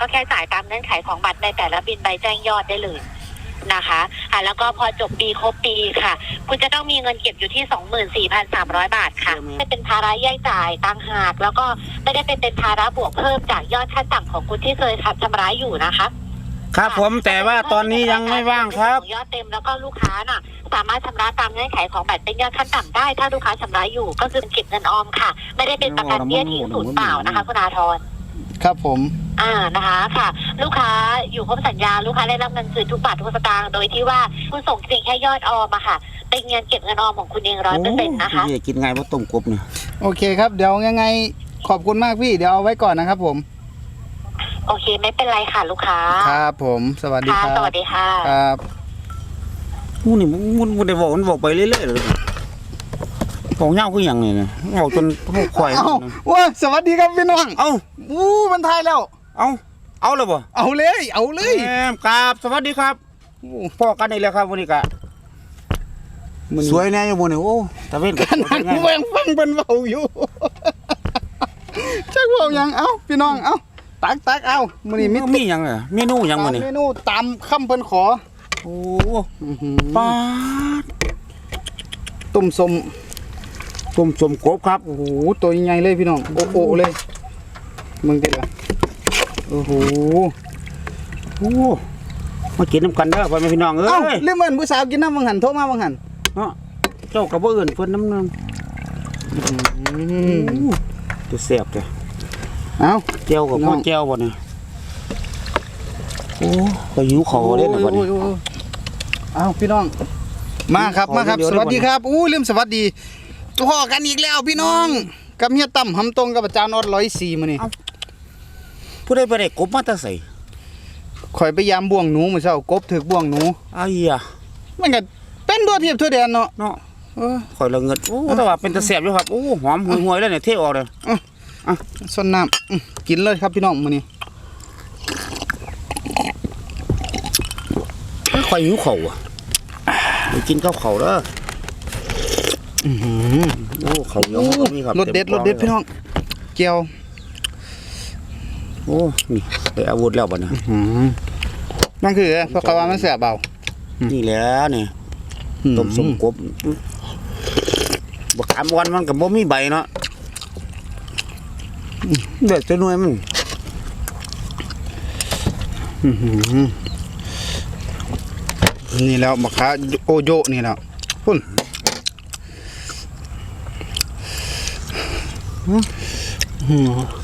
ก็แค่จ่ายตามเงื่อนไขของบัตรในแต่ละบินใบแจ้งยอดได้เลยนะคะอะแล้วก็พอจบปีครบปีค่ะ คุณจะต้องมีเงินเก็บอยู่ที่ 24,300 บาทค่ะไม่เป็นภาระแยกจ่ายต่างหากแล้วก็ไม่ได้เป็นเป็นภาระบวกเพิ่มจากยอดขั้นต่ำของคุณที่เคยชำระอยู่นะคะ ครับผมแต่ว่าตอนนี้ยังไม่ว่างครับ ยอดเต็มแล้วก็ลูกค้าน่ะ สามารถชำระตามเงื่อนไขของบัตรเป็นยอดขั้นต่ำได้ ถ้าลูกค้าชำระอยู่ก็คือเก็บเงินออมค่ะ ไม่ได้เป็นประกันเบี้ยทิ้งศูนย์เปล่านะคะคุณอาทรครับผม อ่านะคะค่ะ ลูกค้าอยู่ครบสัญญาลูกค้าได้รับเงินคืนทุกบาททุกสตางค์โดยที่ว่าคุณส่งเพียงแค่ยอดออมอะค่ะ เป็นเงินเก็บเงินออมของคุณเองร้อยเปอร์เซ็นต์นะคะ โอ้ยกินไงว่าต้มกบเนี่ยโอเคครับ เดี๋ยวยังไงขอบคุณมากพี่ เดี๋ยวเอาไว้ก่อนนะครับผม โอเคไม่เป็นไรค่ะลูกค้าครับผม สวัสดีค่ะครับสวัสดีค่ะ ครับมูนี่มันมันมันได้บอกมันบอกไปเรื่อยๆเลยบอกเงาคืออย่างนี้นะบอกจนพวกควายเอ้าว้าสวัสดีครับพี่น้องเอ้า อู้มันทายแล้ว เอ้าเอาเลยบ่เอาเลย เอาเลยแม่มครับสวัสดีครับพ่อกันนี่แหละครับวันนี้กะสวยแน่อยู่บนนี่โอ้ตะเวนกับนั่งเวงฟังเป็นเบาอยู่จักเบาหยังเอ้าพี่น้องเอ้าตักตักเอามื้อนี้มีมีมีหยังอะเมนูหยังตามื้อมนี้เมนูตามคำเพิ่นขอโอ้อื้อหือปลาดต้มสมต้มสมกบครับโอ้โหตัวใหญ่เลยพี่น้องโอ้โหเลยมึงติละ โอ้โหโอ้มากินน้ำกันเด้อพ่อแม่พี่น้องเอ้เอ้ายลืมเอิ้นผู้สาวกินน้ำบังหันโทรมาบังหันเนาะเจ้ากับบ่อื่นเพิ่นน้ำนึงอืมจะแซ่บจ้ะเอ้าแก้วกับน้พ่อองแก้วบ่เนี่ยโอ้ก็หิวเขาเด้นะบ่เนี่ย โอ้ยโอ้ยโอ้ยเอ้าพี่น้อง มาครับมาครับเดี๋ยวสเดี๋ยววัสดีครับอู้ลืมสวัสดีพ่อกันอีกแล้วพี่น้องกับเฮียตั้มหำตรงกับอาจารย์ออดร้อยสี่มื้อนี้ ผู้ใดไปได้กบมาแตะใส่ข่อยไปยามบ่วงหนูมื้อเช้ากบถึกบ่วงหนู อ้ายยะมันก็เป็นตัวเทียบทั่วแดนเนาะเนาะเออข่อยละเงิดโอ้แต่ว่าเป็นตะแซ่บอยู่ครับโอ้หอมห่วยๆแล้วเนี่ยเทออกเลยส่วนน้ำอื้อกินเลยครับพี่น้องมื้อนี้ข่อยหิวเขาอะไปกินข้าวเขาเด้ออื้อหือโอ้เขาเหนียวมันก็มีครับรสเด็ดรสเด็ดพี่น้องเจียว โอ้นี่ได้อาวุธแล้วบ่เนี่ยอืมนั่นคือเพราะเขาว่ามันแสบเบา นี่แหล้วนี่ต้มสมกบบักขามวันมันก็บ่มีใบเนาะเด็ดจะหน่วยมันอื้อหือนี่แล้วบักขาโอโยนี่แล้วพุ่นอื้อหือ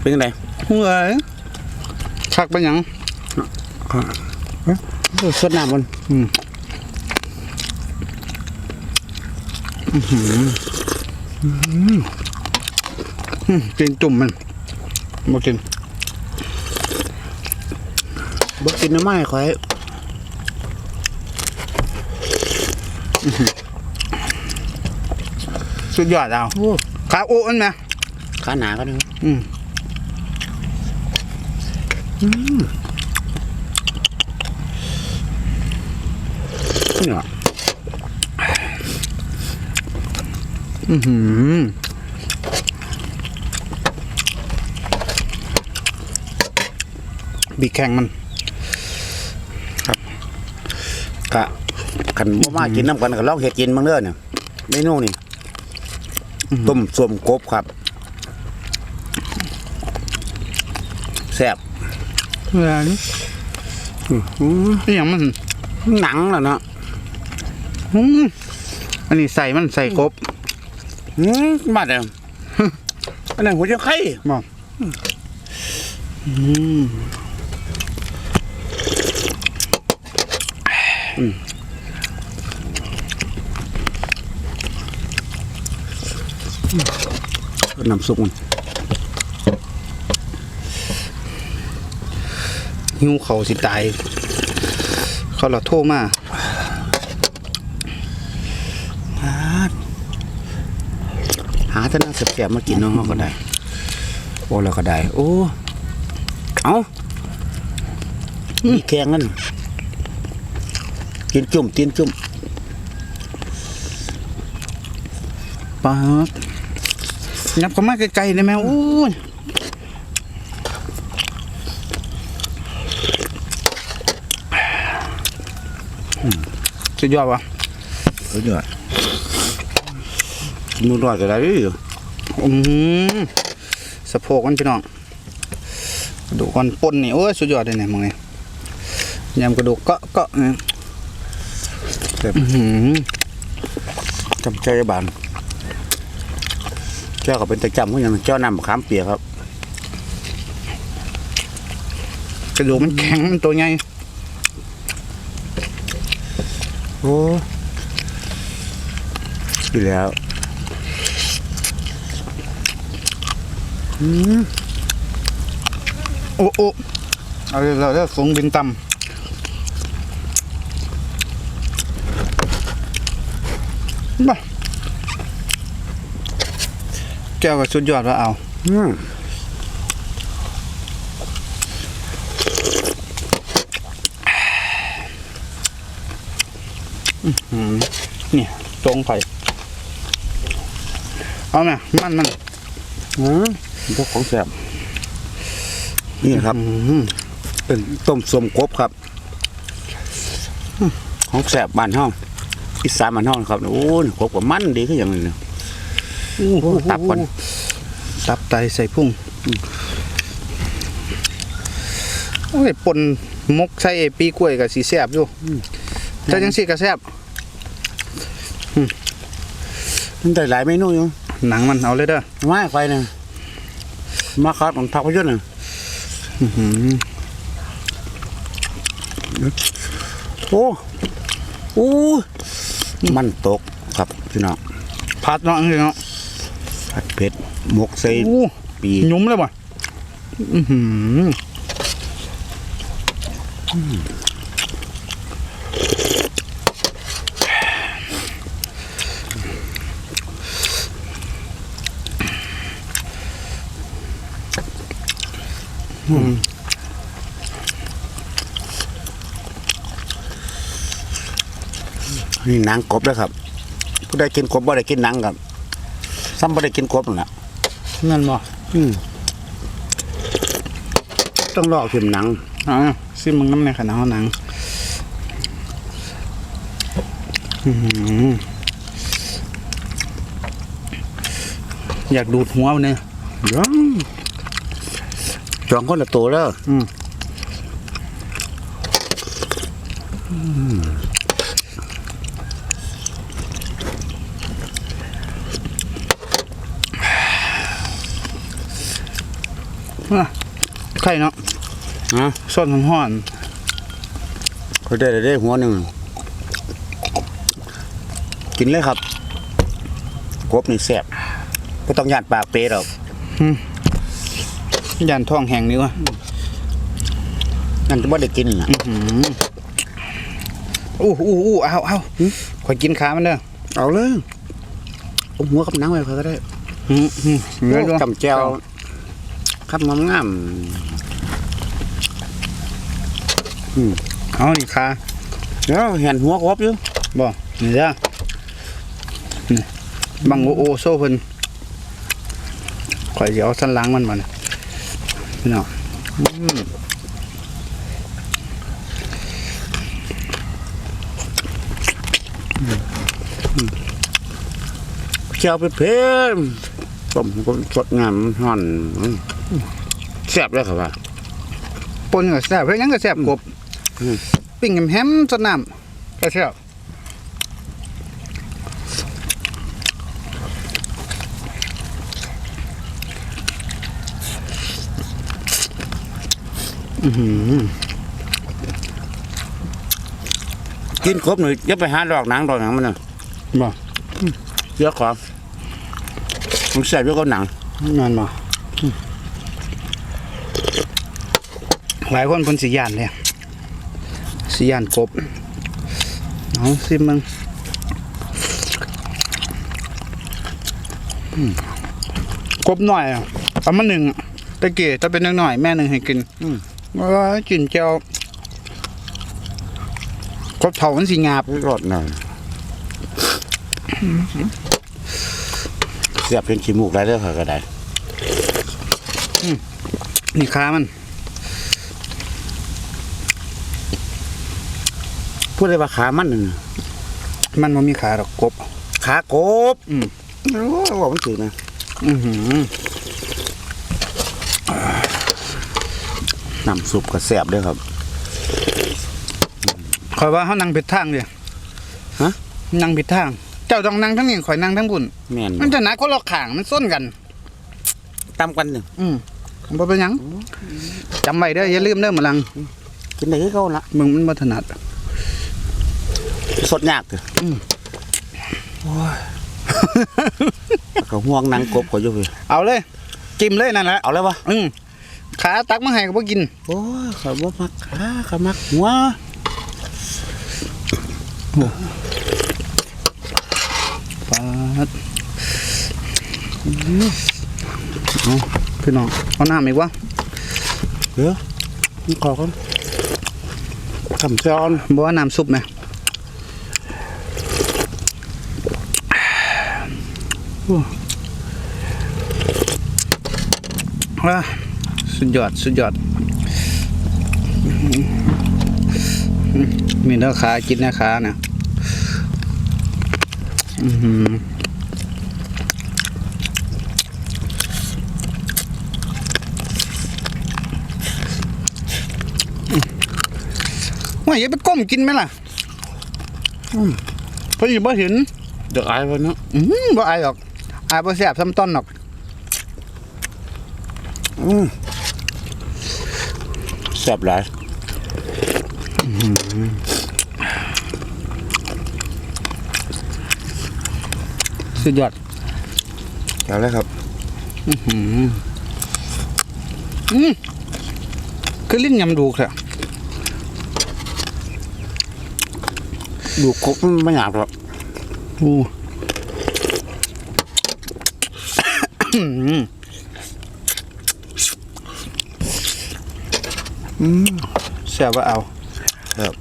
เป็นจังไดเฮ้ยคักไปหยังโอ้สดน้ำมันอืมกินจุ่มมันมากินบ่กินน้ำไม้ข่อย สุดยอดเอาขาโอ้อันไหมขาหนาก็นึงอืมเนี่ยอื้อหือบีแข่งมันกะคันบ่มากินน้ำกันก็ลองเฮ็ดกินบ้างเด้อเนี่ยเมนูนี่ ต้มสมกบครับแซ่บเฮ้ยอืมนี่อย่างมันหนังแล้วเนาะอืมอันนี้ใส่มันใส่กบอืมมาเด้ออันนั้นหัวจะไข่บอกอืม น้ำซุปมันหิวเขาสิตาย เขาเราโทรมาหาแต่น่าแซ่บๆมากินเนาะเราก็ได้ โอ้เราก็ได้ โอ้ เอามีแข่งกันกินจุ่มกินจุ่มป๊าบ ยับเข้ามาไกลๆได้ไหมโอ้ยอืมสุดยอดวะสุดยอดมือรอดก็ได้อยู่อืมสะโพกมันพี่น้องกระดูกอ่อนปนนี่โอ้ยสุดยอดเลยเนี่ยมึงเนี่ยยำกระดูกเกาะเกาะเนี่ยแต่อื้อหือจำใจบาน เจ้าก็เป็นตะจำเขาอย่างเจ้านำขามเปียกครับกระดูกมันแข็งมันตัวใหญ่โอ้ดีแล้วโอ้โอ้เอาเดี๋ยวเราจะสูงบินต่ำบ้า แก้วก็สุดยอดว่าเอาอืมอืมเนี่ยตรงไผ่เอาไหมมันมันอืมเจ้าของแสบนี่ครับอืมเป็นต้มสมกบครับอืมของแสบบ้านห้องอีสานบ้านห้องครับโอ้ยกบกับมันดีขึ้นอย่างนี้เนี่ยโอ้โห ตับก่อน ตับไตใส่พุ่งโอ้ยปนมกใส่ปีกล้วยกับสีแซบอยู่แต่ยังสีกระแซบมันได้หลายเมนูอยู่ หนังมันเอาเลยเด้อมาไปเนี่ยมาครับของทักพยนต์น่ะอื้อหือโอ้โอ้มันตกครับพี่น้องพัดเนาะนี่เนาะ ผัดเผ็ดหมกใส่โอ้ปีหยุ่มเลยบ่อือหืออืมนี่หนังกบด้วยครับ ผู้ใดกินกบบ่ได้กินหนังครับ ซ้ำบ่ได้กินกบนั่นแหละนั่นบ่อืมต้องลอกขึ้นหนังอ่าซิมึงน้ำในขนาดหนังอื้อหืออยากดูดหัวมันเนี่ย ยังจองคนละตัวแล้วอืมอะ ไข่เนาะฮะสดห่อนเขาได้ได้หัวหนึ่งกินเลยครับกบนี่แซ่บก็ต้องยานปากเปรหรอกๆยันท้องแห้งนี่วะนั่นจะบ่ได้กินน่ะอื้อหืออู้อู้อู้เอาเอาขอยกินขามันเด้อเอาเลยเอาหัวกับหนังไว้เขาก็ได้อืมอืมเนื้อด้วยจำแจว ครับงามงามเอานี่ขาๆเดี๋ยวเห็นหัวกบอยู่บ่นี่จ้ะนี่บังโอโอโซ่เพิ่นข่อยสิเอาสันหลังมันมานะพี่น้องอืมแจวไปเพิ่มต้มก็สดงามห่อน แซ่บเลยครับว่าปนก็แซ่บเพิ่นยังก็แซ่บกบอืมปิ้งแฮมๆสดน้ำก็แซ่บอื้อหือกินครบหน่อยอย่าไปหาดอกหนังดอกหนังมันน่ะบ่เยอะขอมันแซ่บเยอะกว่าหนังนั่นบ่ หลายคนเพิ่นสิย่านเลยสิย่านกบเอาซิมมึงกบหน่อยอะเอามาหนึ่งอะตะเกียถ้าเป็นหน่อยๆแม่หนึ่งให้กินอืมว่ากินเจียวกบเผามันสีงาบรสหน่อยเสียบเป็นขี้มูกได้เด้อค่ะก็ได้นี่ขามัน พูดได้ว่าขามันนั่นน่ะมันบ่มีขาดอกกบ ขากบอืม โอ้บอกมันถือนะอือหือน้ำซุปก็แซ่บเด้อครับ คอยว่าเฮานั่งผิดทางเด้ฮะ นั่งผิดทาง เจ้าต้องนั่งทั้งนี้ข่อยนั่งทั้งบุญแม่นมันจะหนักคนละข้างมันส้นกัน ตำกันหนึ่งอืมบ่เป็นหยังจำไว้เด้ออย่าลืมเด้อมื้อหลังกินได้คือเก่าละมึงมันบ่ถนัด สดยากเด้ออืมโอ้ยก็ห่วงหนังกบก็อยู่เว้ยเอาเลย จิ้มเลยนั่นแหละเอาเลยวะอืมขาตักมาให้ก็บ่กิน โอ้ยเขาบ่มักขาเขามักหัวปาดเอาพี่น้องเอาน้ำอีกวะเดี๋ยวนี่ขอกันทำซ้อนบ่ว่าน้ำซุปไหมโอ้อะ สุดยอด สุดยอด มีเนื้อขากินเนื้อขานะอือหือว่าอย่าไปก้มกินไหมล่ะอืมเพราะอยู่บ่เห็นเดี๋ยวอายไปเนาะอืมบ่อายหรอก อายบ่แซ่บซ้ำต้นหรอกอืมแซ่บหลายสุดยอดเอาเลยครับอืมคือลิ้นยำดูครับดูกบมันไม่หยาบหรอกโอ้อืมอืม แซ่บว่าเอาครับ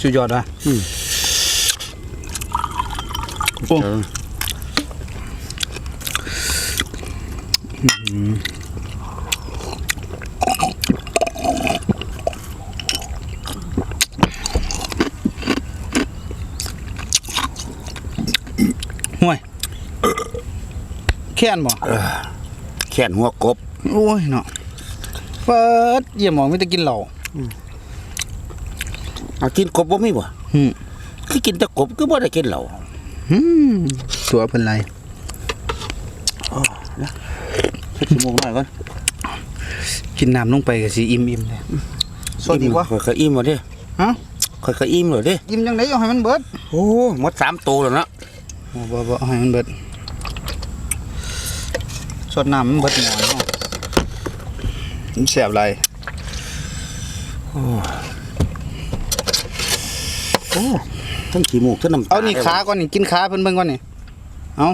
สุดยอดว่ะอืมโอ้ เออ ห่วย แค้นบ่แขนหัวกบโอ้ยเนาะเปิดเยี่ยมหมองไม่ได้กินเหล้าเอากินกบบ่มีบ่อืมคือกินแต่กบก็บ่ได้กินเหล้าอืมตัวเพิ่นไรสักชั่วโมงหน่อยก่อนกินน้ำลงไปก็สิอิ่มๆเลยสดดีกว่าค่อยๆอิ่มหมดเด้ฮะค่อยๆอิ่มหมดเด้อิ่มจังไดเอาให้มันเบิดโอ้หมดสามตัวแล้วเนาะโอ้บ่บ่เอาให้มันเบิด สดน้ำมันเบิดหน่อยเนาะมันแซ่บไรโอ้ทั้งขี้มูกทั้งน้ำตาเอานี่ขาก่อนนี่กินขาเพิ่นเบิ่งก่อนนี่เอา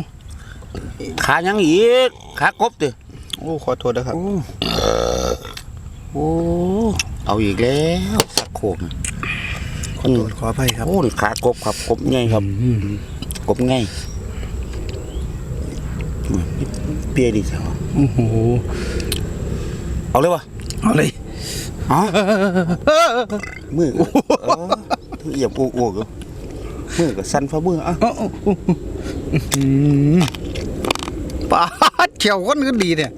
ขายังอีกขากบติโอ้ขอโทษนะครับ โอ้โอ้เอาอีกแล้วสักโคกขอโทษขออภัยครับโอ้นี่ขากบครับกบไงครับอืมกบไง เปียดีจังโอ้โหเอาเลยวะเอาเลยอ๋อมือก็เออเหยียบอูอูก็มือก็สั่นฟ้ามืออะโอ้โอ้โอ้อืมปาดเขียวคนก็ดีเนี่ย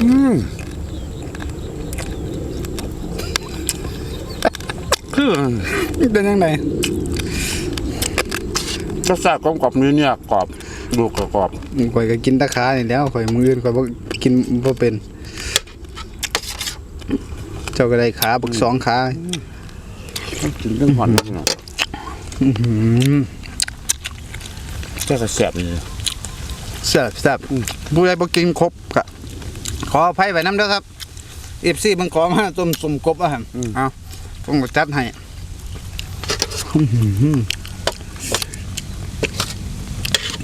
อืมคือมันเป็นยังไงรสชาติกลมกรอบนี้เนี่ยกรอบ ดูกรอบข่อยก็กินแตะขานี่แหล้วข่อยมืออื่นข่อยบ่กินบ่เป็น เจ้าก็ได้ขาบักสองขาๆกินเรื่องหอนนี่เนาะอื้อหือแค่กระแสบเลยแซ่บแซ่บผู้ใดบ่กินครบก็ขออภัยไว้นํเด้อครับ FC มันขอมาต้มสมกบอะเอาผมก็จัดให้อื้อหือ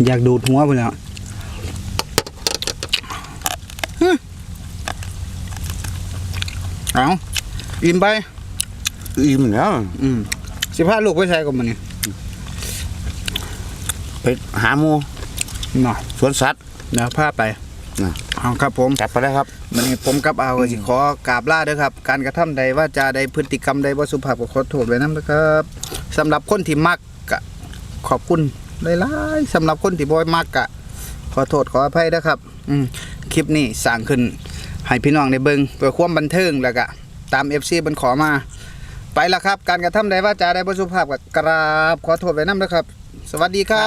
อยากดูดหัวพุ่นแล้วฮึเอาอิ่มไป อิ่มแล้วอืมสิพาลูกไปใช้กับมันนี่ไปหาหมูหน่อยสวนสัตว์เดี๋ยวพาไปนะเอาครับผมจัดไปเลยครับมันนี้ผมกับเอาก็สิขอกราบลาเด้อครับ การกระทำใดว่าจาใดพฤติกรรมใดบ่สุภาพก็ขอโทษไว้นำนะครับสำหรับคนที่มักก็ขอบคุณ หลายๆสำหรับคนที่บ่มักกะ ขอโทษขออภัยนะครับ อืมคลิปนี้สร้างขึ้น ให้พี่น้องได้เบิงเพื่อความบันเทิงแล้วก็ตาม FC เพิ่นขอมา ไปละครับ การกระทำใดว่าจาใดบรสุภาพกับกราบ ขอโทษไว้นำนะครับ สวัสดีครับ